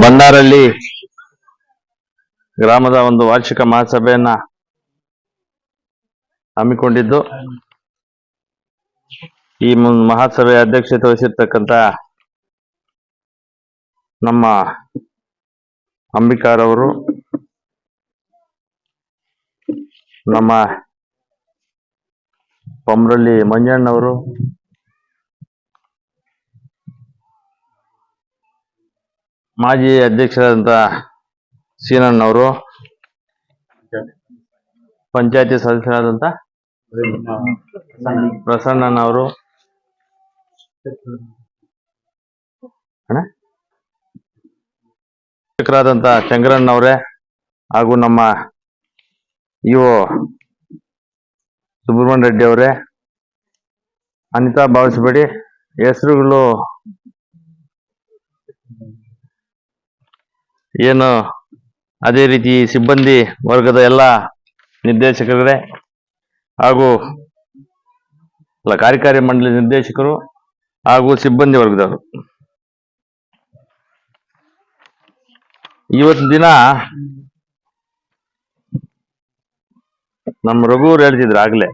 ಬಂಡಾರಳ್ಳಿ ಗ್ರಾಮದ ಒಂದು ವಾರ್ಷಿಕ ಮಹಾಸಭೆಯನ್ನ ಹಮ್ಮಿಕೊಂಡಿದ್ದು, ಈ ಮಹಾಸಭೆಯ ಅಧ್ಯಕ್ಷತೆ ವಹಿಸಿರ್ತಕ್ಕಂತ ನಮ್ಮ ಅಂಬಿಕಾರವರು, ನಮ್ಮ ಪಮ್ರಳ್ಳಿ ಮಂಜಣ್ಣವರು ಮಾಜಿ ಅಧ್ಯಕ್ಷರಾದಂಥ ಸೀನಣ್ಣವರು, ಪಂಚಾಯತಿ ಸದಸ್ಯರಾದಂಥ ಪ್ರಸನ್ನನವರು ಅಣ್ಣ? ಶಿಕ್ಷಕರಾದಂಥ ಚಂದ್ರಣ್ಣವರೇ ಹಾಗೂ ನಮ್ಮ ಇಒ ಸುಬ್ರಹ್ಮಣ್ಯ ರೆಡ್ಡಿ ಅವರೇ. ಅನಿತಾ ಭಾವಿಸಬೇಡಿ. ಹೆಸರುಗಳು ಏನು ಅದೇ ರೀತಿ ಸಿಬ್ಬಂದಿ ವರ್ಗದ ಎಲ್ಲ ನಿರ್ದೇಶಕರೇ ಹಾಗೂ ಎಲ್ಲ ಕಾರ್ಯಕಾರಿ ಮಂಡಳಿ ನಿರ್ದೇಶಕರು ಹಾಗೂ ಸಿಬ್ಬಂದಿ ವರ್ಗದವರು. ಇವತ್ತಿನ ದಿನ ನಮ್ಮ ರಘುವ್ರು ಹೇಳ್ತಿದ್ರು ಆಗ್ಲೇ.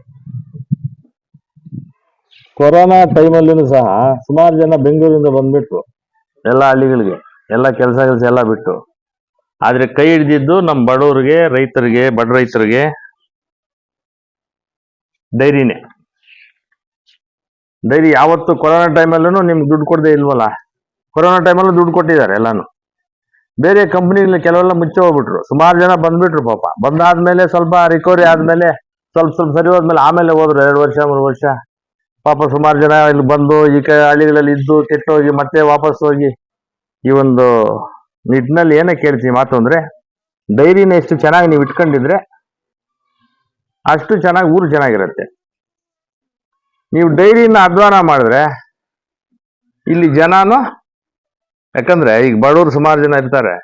ಕೊರೋನಾ ಟೈಮಲ್ಲೂ ಸಹ ಸುಮಾರು ಜನ ಬೆಂಗಳೂರಿಂದ ಬಂದ್ಬಿಟ್ರು. ಎಲ್ಲ ಹಳ್ಳಿಗಳಿಗೆ ಎಲ್ಲ ಕೆಲಸ ಕೆಲಸ ಎಲ್ಲ ಬಿಟ್ಟು. ಆದ್ರೆ ಕೈ ಹಿಡಿದಿದ್ದು ನಮ್ಮ ಬಡವರಿಗೆ, ರೈತರಿಗೆ, ಬಡ ರೈತರಿಗೆ ಡೈರಿನೇ ಡೈರಿ ಯಾವತ್ತು ಕೊರೋನಾ ಟೈಮಲ್ಲೂ ನಿಮ್ಗೆ ದುಡ್ಡು ಕೊಡದೆ ಇಲ್ವಲ್ಲ? ಕೊರೋನಾ ಟೈಮಲ್ಲೂ ದುಡ್ಡು ಕೊಟ್ಟಿದ್ದಾರೆ ಎಲ್ಲಾನು. ಬೇರೆ ಕಂಪ್ನಿಗಳು ಕೆಲವೆಲ್ಲ ಮುಚ್ಚಿ ಹೋಗ್ಬಿಟ್ರು. ಸುಮಾರು ಜನ ಬಂದ್ಬಿಟ್ರು ಪಾಪ. ಬಂದಾದ್ಮೇಲೆ ಸ್ವಲ್ಪ ರಿಕವರಿ ಆದ್ಮೇಲೆ ಸ್ವಲ್ಪ ಸ್ವಲ್ಪ ಸರಿ ಹೋದ್ಮೇಲೆ ಆಮೇಲೆ ಹೋದ್ರು ಎರಡು ವರ್ಷ, ಮೂರು ವರ್ಷ. ಪಾಪ ಸುಮಾರು ಜನ ಇಲ್ಲಿ ಬಂದು ಈ ಹಳ್ಳಿಗಳಲ್ಲಿ ಇದ್ದು ಕೆಟ್ಟೋಗಿ ಮತ್ತೆ ವಾಪಸ್ ಹೋಗಿ ಈ ಒಂದು ನಿಟ್ಟಿನಲ್ಲಿ ಏನೇ ಕೇಳ್ತೀನಿ ಮಾತು ಅಂದ್ರೆ, ಡೈರಿನ ಎಷ್ಟು ಚೆನ್ನಾಗಿ ನೀವು ಇಟ್ಕೊಂಡಿದ್ರೆ, ಅಷ್ಟು ಚೆನ್ನಾಗಿ ಊರು ಚೆನ್ನಾಗಿರುತ್ತೆ ನೀವು ಡೈರಿನ ಅಧ್ವಾನ ಮಾಡಿದ್ರೆ, ಇಲ್ಲಿ ಜನನು, ಯಾಕಂದ್ರೆ ಈಗ ಬಡವರು ಸುಮಾರು ಜನ ಇರ್ತಾರೆ.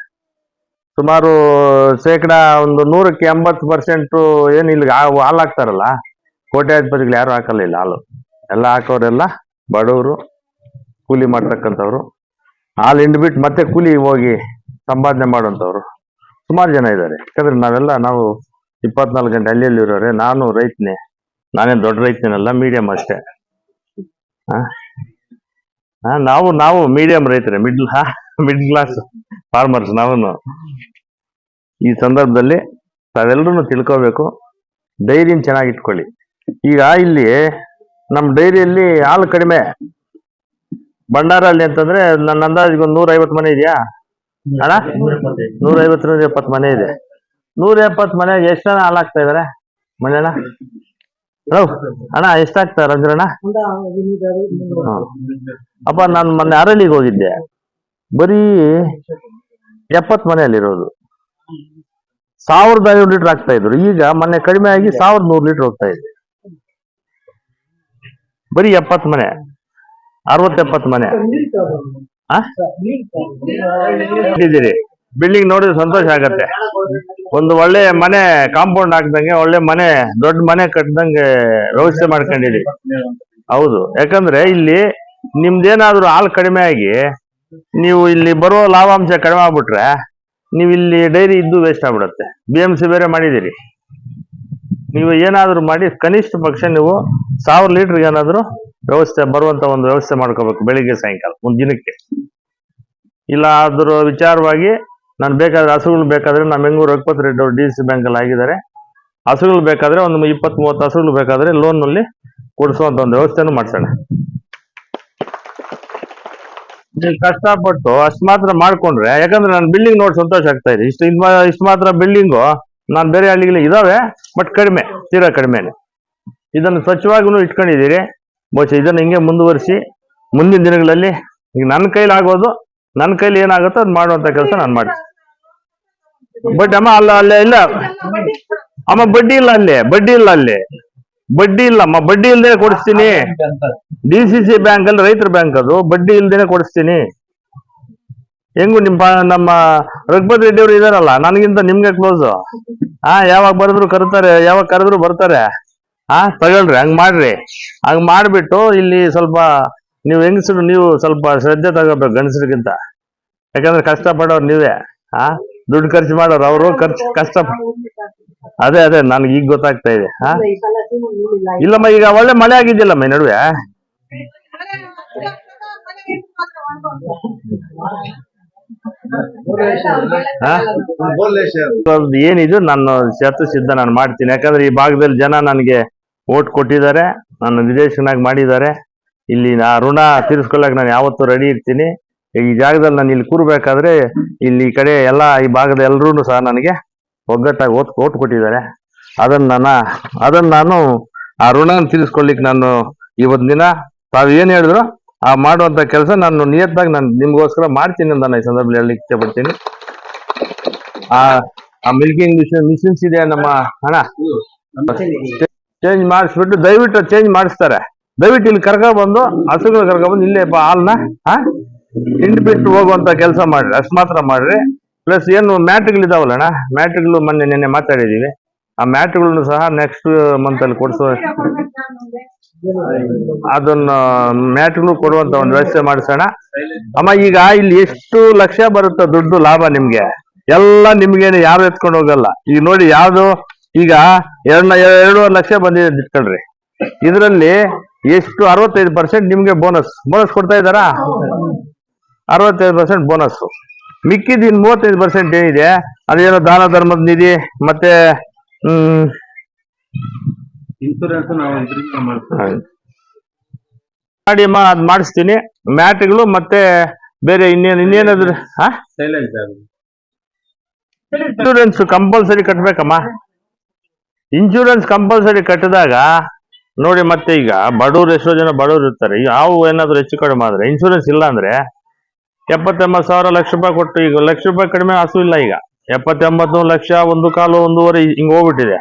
ಸುಮಾರು ಶೇಕಡ ಒಂದು ನೂರಕ್ಕೆ ಎಂಬತ್ತು ಪರ್ಸೆಂಟು ಏನು ಇಲ್ಲಿಗೆ ಹಾಲು ಹಾಕ್ತಾರಲ್ಲ, ಕೋಟ್ಯಾಧಿಪತಿಗಳು ಯಾರು ಹಾಕಲ್ಲ ಇಲ್ಲ ಹಾಲು. ಎಲ್ಲ ಹಾಕೋರೆಲ್ಲ ಬಡವರು, ಕೂಲಿ ಮಾಡ್ತಕ್ಕಂಥವ್ರು. ಹಾಲು ಹಿಂಡ್ಬಿಟ್ಟು ಮತ್ತೆ ಕೂಲಿ ಹೋಗಿ ಸಂಪಾದನೆ ಮಾಡುವಂಥವ್ರು ಸುಮಾರು ಜನ ಇದ್ದಾರೆ. ಯಾಕಂದ್ರೆ ನಾವೆಲ್ಲ ನಾವು ಇಪ್ಪತ್ನಾಲ್ಕು ಗಂಟೆ ಹಳ್ಳಿಯಲ್ಲಿ ಇರೋರೆ, ನಾನು ರೈತನೇ. ನಾನೇನು ದೊಡ್ಡ ರೈತನಲ್ಲ ಮೀಡಿಯಂ ಅಷ್ಟೇ. ಹಾಂ? ನಾವು ನಾವು ಮೀಡಿಯಂ ರೈತರೇ ಮಿಡ್ಲ್ ಮಿಡ್ ಕ್ಲಾಸ್ ಫಾರ್ಮರ್ಸ್ ನಾವು ಈ ಸಂದರ್ಭದಲ್ಲಿ ತಾವೆಲ್ಲರೂ ತಿಳ್ಕೋಬೇಕು ಡೈರಿನ ಚೆನ್ನಾಗಿ ಇಟ್ಕೊಳ್ಳಿ. ಈಗ ಇಲ್ಲಿ ನಮ್ಮ ಡೈರಿಯಲ್ಲಿ ಹಾಲು ಕಡಿಮೆ. ಭಂಡಾರಲ್ಲಿ ಅಂತಂದ್ರೆ ನನ್ನ ಅಂದಾಜಿಗೆ ಒಂದು ನೂರ ಐವತ್ತು ಮನೆ ಇದೆಯಾ? ಅಣ್ಣ? ನೂರ ಐವತ್ತು ನೂರ ಎಪ್ಪತ್ತು ಮನೆ ಇದೆ. ನೂರ ಎಪ್ಪತ್ತು ಮನೆ ಎಷ್ಟು ಜನ ಹಾಲು ಹಾಕ್ತಾ ಇದಾರೆ? ಮನೆಯಣ್ಣ? ಹಲೋ? ಅಣ್ಣ ಎಷ್ಟಾಗ್ತಾ ರಂಜನಣ್ಣ. ಅಪ್ಪ ನಾನು ಮೊನ್ನೆ ಅರಳಿಗೆ ಹೋಗಿದ್ದೆ. ಬರೀ ಎಪ್ಪತ್ತು ಮನೆಯಲ್ಲಿರೋದು. ಸಾವಿರದ ಐನೂರು ಲೀಟರ್ ಆಗ್ತಾ ಇದ್ರು. ಈಗ ಮೊನ್ನೆ ಕಡಿಮೆ ಆಗಿ ಸಾವಿರದ ನೂರು ಲೀಟರ್ ಹೋಗ್ತಾ ಇದೆ. ಬರೀ ಎಪ್ಪತ್ತು ಮನೆ. ಅರವತ್ತೆಪ್ಪತ್ತು ಮನೆ. ಆ? ಇಟ್ಟಿದ್ದೀರಿ ಬಿಲ್ಡಿಂಗ್ ನೋಡಿದ್ರೆ ಸಂತೋಷ ಆಗತ್ತೆ. ಒಂದು ಒಳ್ಳೆ ಮನೆ ಕಾಂಪೌಂಡ್ ಹಾಕ್ದಂಗೆ, ಒಳ್ಳೆ ಮನೆ, ದೊಡ್ಡ ಮನೆ ಕಟ್ಟದಂಗೆ ವ್ಯವಸ್ಥೆ ಮಾಡ್ಕೊಂಡಿರಿ. ಹೌದು. ಯಾಕಂದ್ರೆ ಇಲ್ಲಿ ನಿಮ್ದೇನಾದ್ರೂ ಹಾಲು ಕಡಿಮೆ ಆಗಿ, ನೀವು ಇಲ್ಲಿ ಬರೋ ಲಾಭಾಂಶ ಕಡಿಮೆ ಆಗ್ಬಿಟ್ರೆ, ನೀವು ಇಲ್ಲಿ ಡೈರಿ ಇದ್ದು ವೇಸ್ಟ್ ಆಗ್ಬಿಡುತ್ತೆ. ಬಿ ಎಂ ಸಿ ಬೇರೆ ಮಾಡಿದಿರಿ ನೀವು ಏನಾದ್ರೂ ಮಾಡಿ, ಕನಿಷ್ಠ ಪಕ್ಷ ನೀವು ಸಾವಿರ ಲೀಟರ್ಗೆ ಏನಾದ್ರು ವ್ಯವಸ್ಥೆ, ಬರುವಂತ ಒಂದು ವ್ಯವಸ್ಥೆ ಮಾಡ್ಕೋಬೇಕು ಬೆಳಿಗ್ಗೆ, ಸಾಯಂಕಾಲ, ಒಂದು ದಿನಕ್ಕೆ. ಇಲ್ಲ ಅದ್ರ ವಿಚಾರವಾಗಿ ನಾನು ಬೇಕಾದ್ರೆ ಹಸುಗಳು ಬೇಕಾದ್ರೆ ನಮ್ಮ ಹೆಂಗೂರು ರಘುಪತ್ ರೆಡ್ಡಿ ಅವರು ಡಿ ಸಿ ಬ್ಯಾಂಕ್ ಅಲ್ಲಿ ಆಗಿದ್ದಾರೆ. ಹಸುಗಳು ಬೇಕಾದ್ರೆ ಒಂದು ಇಪ್ಪತ್ತ್ ಮೂವತ್ತು ಹಸುಗಳು ಬೇಕಾದ್ರೆ ಲೋನ್ನಲ್ಲಿ ಕೊಡಿಸುವಂತ ಒಂದು ವ್ಯವಸ್ಥೆನೂ ಮಾಡ್ಸೋಣ. ನೀವು ಕಷ್ಟಪಟ್ಟು ಅಷ್ಟು ಮಾತ್ರ ಮಾಡ್ಕೊಂಡ್ರೆ, ಯಾಕಂದ್ರೆ ನಾನು ಬಿಲ್ಡಿಂಗ್ ನೋಡಿ ಸಂತೋಷ ಆಗ್ತಾ ಇದೆ. ಇಷ್ಟು ಇಷ್ಟು ಮಾತ್ರ ಬಿಲ್ಡಿಂಗು ನಾನು ಬೇರೆ ಹಳ್ಳಿಗಳು ಇದಾವೆ ಬಟ್ ಕಡಿಮೆ, ತೀರಾ ಕಡಿಮೆನೆ. ಇದನ್ನು ಸ್ವಚ್ಛವಾಗೂ ಇಟ್ಕೊಂಡಿದ್ದೀರಿ. ಬಹುಶಃ ಇದನ್ನು ಹಿಂಗೆ ಮುಂದುವರಿಸಿ ಮುಂದಿನ ದಿನಗಳಲ್ಲಿ ಈಗ ನನ್ನ ಕೈಲಿ ಆಗೋದು, ನನ್ನ ಕೈಲಿ ಏನಾಗುತ್ತೋ ಅದು ಮಾಡುವಂಥ ಕೆಲಸ ನಾನು ಮಾಡ್ತೀನಿ. ಬಟ್ ಅಮ್ಮ ಅಲ್ಲ, ಅಲ್ಲೇ ಇಲ್ಲ. ಅಮ್ಮ ಬಡ್ಡಿ ಇಲ್ಲ ಅಲ್ಲಿ, ಬಡ್ಡಿ ಇಲ್ಲ ಅಲ್ಲಿ. ಬಡ್ಡಿ ಇಲ್ಲ, ಅಮ್ಮ ಬಡ್ಡಿ ಇಲ್ಲದೆ ಕೊಡಿಸ್ತೀನಿ. ಡಿ ಸಿ ಸಿ ಬ್ಯಾಂಕ್ ಅಲ್ಲಿ ರೈತರ ಬ್ಯಾಂಕ್ ಅದು, ಬಡ್ಡಿ ಇಲ್ದೇನೆ ಕೊಡಿಸ್ತೀನಿ. ಹೆಂಗು ನಿಮ್ಮ ನಮ್ಮ ರಘುಪತ್ ರೆಡ್ಡಿ ಅವರು ಇದಾರಲ್ಲ, ನನಗಿಂತ ನಿಮ್ಗೆ ಕ್ಲೋಸ್ ಹಾ ಯಾವಾಗ ಬರೆದ್ರು ಕರೀತಾರೆ, ಯಾವಾಗ ಕರೆದ್ರು ಬರ್ತಾರೆ. ಹಾ ತಗೊಳ್ರಿ ಹಂಗ್ ಮಾಡ್ರಿ. ಹಂಗ್ ಮಾಡ್ಬಿಟ್ಟು ಇಲ್ಲಿ ಸ್ವಲ್ಪ ನೀವು ಹೆಂಗಸರು ನೀವು ಸ್ವಲ್ಪ ಶ್ರದ್ಧೆ ತಗೋಬೇಕು ಗಂಡಸರಿಗಿಂತ. ಯಾಕಂದ್ರೆ ಕಷ್ಟ ಪಡೋರು ನೀವೇ ಹಾ ದುಡ್ಡು ಖರ್ಚು ಮಾಡೋರು ಅವರು ಖರ್ಚು ಕಷ್ಟ ಅದೇ ಅದೇ ನನ್ಗೆ ಈಗ ಗೊತ್ತಾಗ್ತಾ ಇದೆ ಹಾ ಇಲ್ಲಮ್ಮ ಈಗ ಒಳ್ಳೆ ಮಳೆ ಆಗಿದ್ದಿಲ್ಲಮ್ಮ ಈ ನಡುವೆ? ಏನಿದು ನಾನು ಸೇತು ಸಿದ್ಧ ನಾನು ಮಾಡ್ತೀನಿ. ಯಾಕಂದ್ರೆ ಈ ಭಾಗದಲ್ಲಿ ಜನ ನನಗೆ ಓಟ್ ಕೊಟ್ಟಿದ್ದಾರೆ, ನನ್ನ ನಿರ್ದೇಶನಾಗಿ ಮಾಡಿದ್ದಾರೆ. ಇಲ್ಲಿ ನಾ ಋಣ ತೀರಿಸ್ಕೊಳ್ಳೋಕೆ ನಾನು ಯಾವತ್ತೂ ರೆಡಿ ಇರ್ತೀನಿ. ಈ ಜಾಗದಲ್ಲಿ ನಾನು ಇಲ್ಲಿ ಕೂರಬೇಕಾದ್ರೆ ಇಲ್ಲಿ ಈ ಕಡೆ ಎಲ್ಲ ಈ ಭಾಗದ ಎಲ್ಲರೂ ಸಹ ನನಗೆ ಒಗ್ಗಟ್ಟಾಗಿ ಓಟ್ ಓಟ್ ಕೊಟ್ಟಿದ್ದಾರೆ. ಅದನ್ನು ನಾನು ಅದನ್ನ ನಾನು ಆ ಋಣ ತೀರಿಸ್ಕೊಳ್ಳಿಕ್ಕೆ ನಾನು ಇವತ್ತಿನ ದಿನ ತಾವು ಏನು ಹೇಳಿದ್ರು, ಆ ಮಾಡುವಂಥ ಕೆಲಸ ನಾನು ನಿಯತ್ತಾಗಿ ನಾನು ನಿಮಗೋಸ್ಕರ ಮಾಡ್ತೀನಿ ಅಂತ ನಾನು ಈ ಸಂದರ್ಭದಲ್ಲಿ ಹೇಳಲಿಕ್ಕೆ ಇಷ್ಟಪಡ್ತೀನಿ. ಆ ಆ ಮಿಲ್ಕಿಂಗ್ ಮಿಷನ್ ಮಿಷಿನ್ಸ್ ಇದೆ ನಮ್ಮ ಹಣ ಚೇಂಜ್ ಮಾಡಿಸ್ಬಿಟ್ಟು ದಯವಿಟ್ಟು ಚೇಂಜ್ ಮಾಡಿಸ್ತಾರೆ. ದಯವಿಟ್ಟು ಇಲ್ಲಿ ಕರ್ಕ ಬಂದು, ಹಸುಗಳು ಕರ್ಕ ಬಂದು ಇಲ್ಲೇ ಹಾಲ್ನ ಹಾ? ಹಿಂಡ್ ಬಿಟ್ಟು ಹೋಗುವಂತ ಕೆಲಸ ಮಾಡ್ರಿ, ಅಷ್ಟು ಮಾತ್ರ ಮಾಡ್ರಿ. ಪ್ಲಸ್ ಏನು ಮ್ಯಾಟ್ಗಳು ಇದಾವಲ್ಲಣ್ಣ ಮ್ಯಾಟ್ಗಳು ಮೊನ್ನೆ ನಿನ್ನೆ ಮಾತಾಡಿದೀವಿ. ಆ ಮ್ಯಾಟ್ಗಳನ್ನು ಸಹ ನೆಕ್ಸ್ಟ್ ಮಂತ್ ಅಲ್ಲಿ ಕೊಡಿಸೋ. ಅದನ್ನ ಮ್ಯಾಟ್ಗಳು ಕೊಡುವಂತ ಒಂದು ವ್ಯವಸ್ಥೆ ಮಾಡಿಸೋಣ. ಅಮ್ಮ, ಈಗ ಇಲ್ಲಿ ಎಷ್ಟು ಲಕ್ಷ ಬರುತ್ತೆ ದುಡ್ಡು ಲಾಭ ನಿಮ್ಗೆ? ಎಲ್ಲ ನಿಮ್ಗೇನು, ಯಾರು ಎತ್ಕೊಂಡು ಹೋಗಲ್ಲ. ಈಗ ನೋಡಿ, ಯಾವ್ದು ಈಗ ಎರಡ್ ಎರಡೂವರೆ ಲಕ್ಷ ಬಂದಿದೆ ಅಂತ ಇಟ್ಕೊಳ್ರಿ. ಇದರಲ್ಲಿ ಎಷ್ಟು ಅರವತ್ತೈದು ಪರ್ಸೆಂಟ್ ನಿಮ್ಗೆ ಬೋನಸ್ ಬೋನಸ್ ಕೊಡ್ತಾ ಇದ್ದಾರಾ? ಅರವತ್ತೈದು ಪರ್ಸೆಂಟ್ ಬೋನಸ್ ಮಿಕ್ಕಿದ ಇನ್ ಮೂವತ್ತೈದು ಪರ್ಸೆಂಟ್ ಏನಿದೆ? ಅದೇನೋ ದಾನ ಧರ್ಮದ ನಿಧಿ ಮತ್ತೆ ಹ್ಮ್ ಮಾಡಿ ಅಮ್ಮ ಅದ್ ಮಾಡಿಸ್ತೀನಿ. ಮ್ಯಾಟ್ಗಳು ಮತ್ತೆ ಬೇರೆ ಇನ್ನೇನು ಇನ್ನೇನಾದ್ರು ಇನ್ಶೂರೆನ್ಸ್ ಕಂಪಲ್ಸರಿ ಕಟ್ಬೇಕಮ್ಮ. ಇನ್ಶೂರೆನ್ಸ್ ಕಂಪಲ್ಸರಿ ಕಟ್ಟಿದಾಗ, ನೋಡಿ ಮತ್ತೆ ಈಗ ಬಡವ್ರು ಎಷ್ಟೋ ಜನ ಬಡವ್ರು ಇರ್ತಾರೆ. ಯಾವ ಏನಾದ್ರು ಹೆಚ್ಚು ಕಡಿಮೆ ಆದ್ರೆ ಇನ್ಶೂರೆನ್ಸ್ ಇಲ್ಲ ಅಂದ್ರೆ ಎಪ್ಪತ್ತೆಂಬತ್ತು ಸಾವಿರ ಲಕ್ಷ ರೂಪಾಯಿ ಕೊಟ್ಟು ಈಗ ಲಕ್ಷ ರೂಪಾಯಿ ಕಡಿಮೆ ಹಸು ಇಲ್ಲ ಈಗ. ಎಪ್ಪತ್ತೆಂಬತ್ತು ಲಕ್ಷ, ಒಂದು ಕಾಲು, ಒಂದೂವರೆ ಹಿಂಗೆ ಹೋಗ್ಬಿಟ್ಟಿದೆ.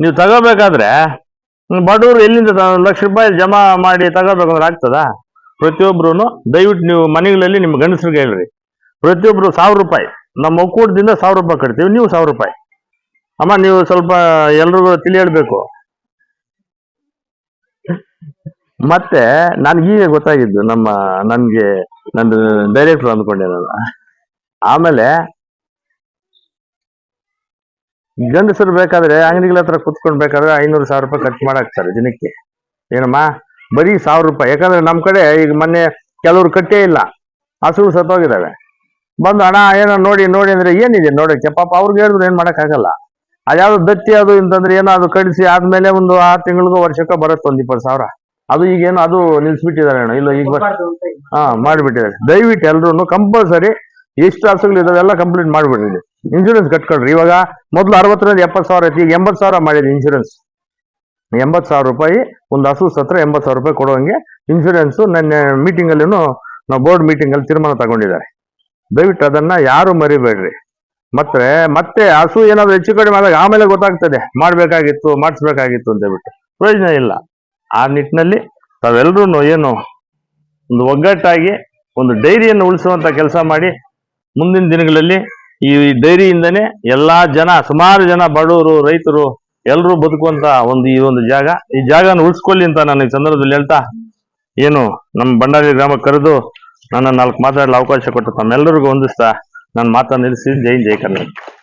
ನೀವು ತಗೋಬೇಕಾದ್ರೆ ಬಡವರು ಎಲ್ಲಿಂದ ಲಕ್ಷ ರೂಪಾಯಿ ಜಮಾ ಮಾಡಿ ತಗೋಬೇಕಂದ್ರೆ ಆಗ್ತದಾ? ಪ್ರತಿಯೊಬ್ರು ದಯವಿಟ್ಟು ನೀವು ಮನೆಗಳಲ್ಲಿ ನಿಮ್ಮ ಗಂಡಸ್ರಿಗೆ ಹೇಳ್ರಿ. ಪ್ರತಿಯೊಬ್ರು ಸಾವಿರ ರೂಪಾಯಿ. ನಮ್ಮ ಒಕ್ಕೂಟದಿಂದ ಸಾವಿರ ರೂಪಾಯಿ ಕಟ್ತೀವಿ, ನೀವು ಸಾವಿರ ರೂಪಾಯಿ. ಅಮ್ಮ, ನೀವು ಸ್ವಲ್ಪ ಎಲ್ರಿಗೂ ತಿಳಿ ಹೇಳ್ಬೇಕು ಮತ್ತೆ ನನ್ಗೀಗ ಗೊತ್ತಾಗಿದ್ದು ನಮ್ಮ, ನನ್ಗೆ, ನಂದು ಡೈರೆಕ್ಟರ್ ಅಂದ್ಕೊಂಡೆ ನಾನು ಆಮೇಲೆ ಗಂಡಸರು ಬೇಕಾದ್ರೆ ಅಂಗಡಿಗಳ ಹತ್ರ ಕುತ್ಕೊಂಡ್ ಬೇಕಾದ್ರೆ ಐನೂರು ಸಾವಿರ ರೂಪಾಯಿ ಖರ್ಚು ಮಾಡಾಕ್ತಾರೆ ದಿನಕ್ಕೆ. ಏನಮ್ಮ? ಬರೀ ಸಾವಿರ ರೂಪಾಯಿ. ಯಾಕಂದ್ರೆ ನಮ್ಮ ಕಡೆ ಈಗ ಮೊನ್ನೆ ಕೆಲವ್ರು ಕಟ್ಟೇ ಇಲ್ಲ. ಹಸುಗಳು ಸತ್ತೋಗಿದ್ದಾವೆ. ಬಂದು ಅಣ್ಣ ಏನೋ ನೋಡಿ ನೋಡಿ ಅಂದ್ರೆ ಏನಿದೆ ನೋಡಕ್ಕೆ? ಪಾಪ ಅವ್ರಿಗೆ ಹೇಳಿದ್ರು ಏನ್ ಮಾಡಕ್ಕಾಗಲ್ಲ. ಅದ್ಯಾವ್ದು ದತ್ತಿ ಅದು ಅಂತಂದ್ರೆ ಏನೋ ಅದು ಕಳಿಸಿ ಆದ್ಮೇಲೆ ಒಂದು ಆರು ತಿಂಗಳಿಗೂ ವರ್ಷಕ್ಕೆ ಬರುತ್ತೆ ಒಂದ್ ಇಪ್ಪತ್ತು ಸಾವಿರ. ಅದು ಈಗೇನು ಅದು ನಿಲ್ಸ್ಬಿಟ್ಟಿದ್ದಾರೆ ಅಣ್ಣ ಇಲ್ಲ, ಈಗ ಹಾ, ಮಾಡಿಬಿಟ್ಟಿದ್ದಾರೆ. ದಯವಿಟ್ಟು ಎಲ್ರು ಕಂಪಲ್ಸರಿ ಎಷ್ಟು ಹಸುಗಳು ಇದಾವೆಲ್ಲ ಕಂಪ್ಲೀಟ್ ಮಾಡ್ಬಿಡ್ರಿ ಇನ್ಶೂರೆನ್ಸ್ ಕಟ್ಕೊಳ್ರಿ. ಇವಾಗ ಮೊದಲು ಅರವತ್ತರಿಂದ ಎಪ್ಪತ್ತು ಸಾವಿರ ಐತಿ ಈಗ ಎಂಬತ್ತು ಸಾವಿರ ಮಾಡಿದ್ರಿ ಇನ್ಶೂರೆನ್ಸ್ ಎಂಬತ್ತು ಸಾವಿರ ರೂಪಾಯಿ, ಒಂದು ಹಸು ಸತ್ರ ಎಂಬತ್ತು ಸಾವಿರ ರೂಪಾಯಿ ಕೊಡುವಂಗೆ ಇನ್ಶೂರೆನ್ಸ್ ನನ್ನ ಮೀಟಿಂಗ್ ಅಲ್ಲಿನೂ ನಾವು ಬೋರ್ಡ್ ಮೀಟಿಂಗ್ ಅಲ್ಲಿ ತೀರ್ಮಾನ ತಗೊಂಡಿದ್ದಾರೆ. ದಯವಿಟ್ಟು ಅದನ್ನ ಯಾರು ಮರಿಬೇಡ್ರಿ. ಮತ್ತೆ ಮತ್ತೆ ಹಸು ಏನಾದ್ರು ಹೆಚ್ಚು ಕಡಿಮೆ ಆದಾಗ ಆಮೇಲೆ ಗೊತ್ತಾಗ್ತದೆ. ಮಾಡ್ಬೇಕಾಗಿತ್ತು, ಮಾಡಿಸ್ಬೇಕಾಗಿತ್ತು ಅಂತ ಹೇಳ್ಬಿಟ್ಟು. ಪ್ರಯೋಜನ ಇಲ್ಲ. ಆ ನಿಟ್ಟಿನಲ್ಲಿ ತಾವೆಲ್ಲರೂ ಏನು ಒಂದು ಒಗ್ಗಟ್ಟಾಗಿ ಒಂದು ಡೈರಿಯನ್ನು ಉಳಿಸುವಂತ ಕೆಲಸ ಮಾಡಿ ಮುಂದಿನ ದಿನಗಳಲ್ಲಿ ಈ ಡೈರಿಯಿಂದನೇ ಎಲ್ಲಾ ಜನ, ಸುಮಾರು ಜನ ಬಡವರು, ರೈತರು ಎಲ್ಲರೂ ಬದುಕುವಂತ ಒಂದು ಈ ಒಂದು ಜಾಗ. ಈ ಜಾಗನ ಉಳಿಸ್ಕೊಳ್ಳಿ ಅಂತ ನಾನು ಈ ಸಂದರ್ಭದಲ್ಲಿ ಹೇಳ್ತಾ ಏನು ನಮ್ಮ ಬಂಡಾರಿ ಗ್ರಾಮಕ್ಕೆ ಕರೆದು ನನ್ನ ನಾಲ್ಕು ಮಾತಾಡಲು ಅವಕಾಶ ಕೊಟ್ಟು ತಮ್ಮೆಲ್ಲರಿಗೂ ಹೊಂದಿಸ್ತಾ ನಾನು ಮಾತನ್ನು ನಿಲ್ಲಿಸಿ. ಜೈ ಜೈ ಕರ್ನಾಟಕ.